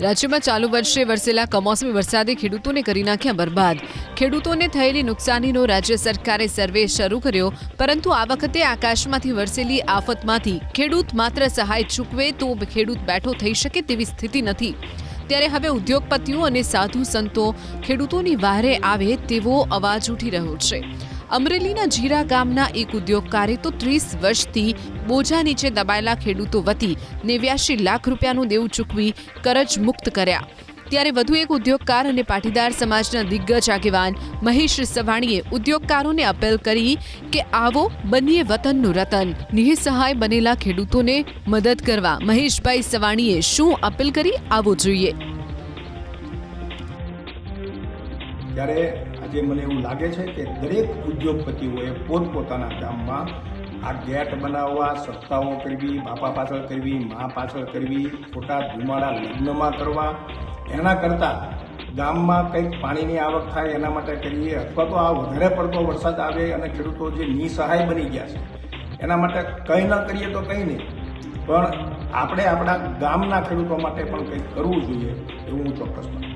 રાજ્યમાં ચાલુ વર્ષે વરસેલા કમોસમી વરસાદે ખેડૂતોને કરી નાખ્યા બરબાદ. ખેડૂતોને થયેલી નુકસાનીનો રાજ્ય સરકારે સર્વે શરૂ કર્યો, પરંતુ આ વખતે આકાશમાંથી વરસેલી આફતમાંથી ખેડૂત માત્ર સહાય ચૂકવે તો ખેડૂત બેઠો થઈ શકે તેવી સ્થિતિ નથી. ત્યારે હવે ઉદ્યોગપતિઓ અને સાધુ સંતો ખેડૂતોની વારે આવે તેવો અવાજ ઉઠી રહ્યો છે. અમરેલીના જીરા ગામના એક ઉદ્યોગકારે તો ત્રીસ વર્ષથી બોજા નીચે દબાયેલા ખેડૂતો વતી નેવ્યાશી લાખ રૂપિયાનું દેવું ચૂકવી કરજ મુક્ત કર્યા. ત્યારે વધુ એક ઉદ્યોગકાર અને પાટીદાર સમાજના દિગ્ગજ આગેવાન મહેશ સવાણીએ ઉદ્યોગકારોને અપીલ કરી કે આવો બનીએ વતનનું રતન. નિઃસહાય બનેલા ખેડૂતોને મદદ કરવા મહેશભાઈ સવાણીએ શું અપીલ કરી આવો જોઈએ. ત્યારે આજે મને એવું લાગે છે કે દરેક ઉદ્યોગપતિઓએ પોતપોતાના ગામમાં આ ગેટ બનાવવા, સત્તાઓ કરવી, બાપા પાછળ કરવી, મા પાછળ કરવી, ખોટા ધુમાડા લગ્નમાં કરવા એના કરતાં ગામમાં કંઈક પાણીની આવક થાય એના માટે કરીએ, અથવા તો આ વધારે પડતો વરસાદ આવે અને ખેડૂતો જે નિસહાય બની ગયા છે, એના માટે કંઈ ન કરીએ તો કંઈ નહીં પણ આપણે આપણા ગામના ખેડૂતો માટે પણ કંઈક કરવું જોઈએ એવું હું ચોક્કસ માનું.